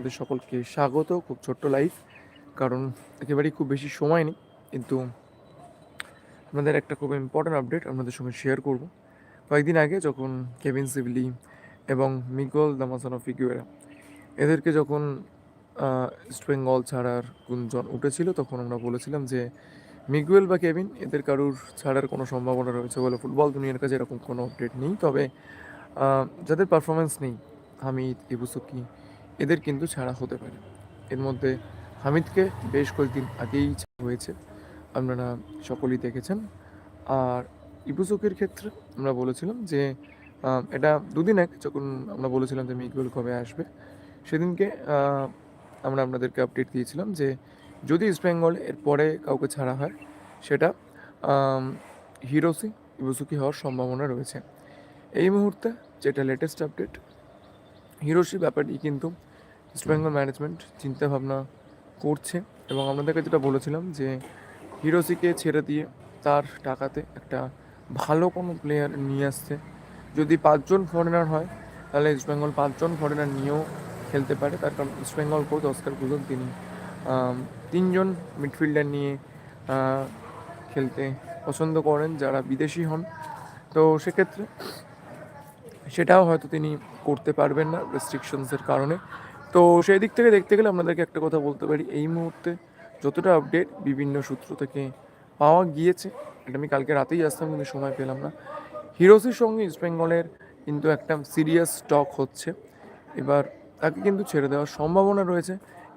আপনাদের সকলকে স্বাগত। খুব ছোট্ট লাইফ কারণ একেবারেই খুব বেশি সময় নেই, কিন্তু আপনাদের একটা খুব ইম্পর্ট্যান্ট আপডেট আপনাদের সঙ্গে শেয়ার করব। কয়েকদিন আগে যখন কেভিন সিভলি এবং মিগল দামাসানো ফিগুয়েরা এদেরকে যখন ইস্ট বেঙ্গল ছাড়ার গুঞ্জন উঠেছিল, তখন আমরা বলেছিলাম যে মিগুয়েল বা কেভিন এদের কারুর ছাড়ার কোনো সম্ভাবনা রয়েছে বলে ফুটবল দুনিয়ার কাছে এরকম কোনো আপডেট নেই। তবে যাদের পারফরমেন্স নেই, হামিদ, ইবুসুকি এদের কিন্তু ছাড়া হতে পারে। এর মধ্যে হামিদকে বেশ কয়েকদিন আগেই হয়েছে, আপনারা সকলেই দেখেছেন। আর ইবুসুকের ক্ষেত্রে আমরা বলেছিলাম যে এটা দুদিন আগে যখন আমরা বলেছিলাম যে মিগুয়েল কবে আসবে, সেদিনকে আমরা আপনাদেরকে আপডেট দিয়েছিলাম যে, যদি ইস্ট বেঙ্গল এর পরে কাউকে ছাড়া হয়, সেটা হিরোসি ইবুসুকি হওয়ার সম্ভাবনা রয়েছে। এই মুহূর্তে যেটা লেটেস্ট আপডেট হিরোসি ব্যাপারটি কিন্তু ইস্ট বেঙ্গল ম্যানেজমেন্ট চিন্তাভাবনা করছে। এবং আপনাদেরকে যেটা বলেছিলাম যে হিরোসিকে ছেড়ে দিয়ে তার টাকাতে একটা ভালো কোনো প্লেয়ার নিয়ে আসছে। যদি পাঁচজন ফরেনার হয়, তাহলে ইস্ট বেঙ্গল পাঁচজন ফরেনার নিয়েও খেলতে পারে। তার কারণ ইস্ট বেঙ্গল কোচ অস্কার গুজল তিনি তিনজন মিডফিল্ডার নিয়ে খেলতে পছন্দ করেন, যারা বিদেশি হন। তো সেক্ষেত্রে সেটাও হয়তো তিনি করতে পারবেন না রেস্ট্রিকশনসের কারণে। তো সেই দিক থেকে দেখতে গেলে আপনাদেরকে একটা কথা বলতে পারি। এই মুহূর্তে যতটা আপডেট বিভিন্ন সূত্র থেকে পাওয়া গিয়েছে, এটা আমি কালকে রাতেই আসতাম, কিন্তু সময় পেলাম না। হিরোসের সঙ্গে ইস্ট বেঙ্গলের কিন্তু একটা সিরিয়াস স্টক হচ্ছে। এবার তাকে কিন্তু ছেড়ে দেওয়ার সম্ভাবনা রয়েছে।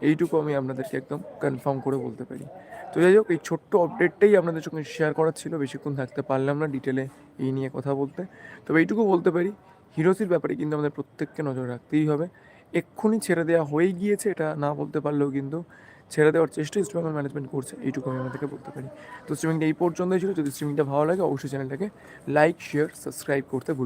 এইটুকু আমি আপনাদেরকে একদম কনফার্ম করে বলতে পারি। তো যাই হোক, এই ছোট্ট আপডেটটাই আপনাদের সঙ্গে শেয়ার করার ছিল। বেশিক্ষণ থাকতে পারলাম না ডিটেলে এই নিয়ে কথা বলতে। তবে এইটুকু বলতে পারি, হিরোসির ব্যাপারে কিন্তু আমাদের প্রত্যেককে নজর রাখতেই হবে। এক্ষুনি ছেড়ে দেওয়া হয়ে গিয়েছে, এটা না বলতে পারলেও কিন্তু ছেড়ে দেওয়ার চেষ্টা ইস্টবেঙ্গল ম্যানেজমেন্ট করছে এইটুকু আমি আমাদেরকে বলতে পারি তো স্ট্রিমিংটা এই পর্যন্তই ছিল, যদি স্ট্রিমিংটা ভালো লাগে, অবশ্যই চ্যানেলটাকে লাইক শেয়ার সাবস্ক্রাইব করতে ভুলবেন।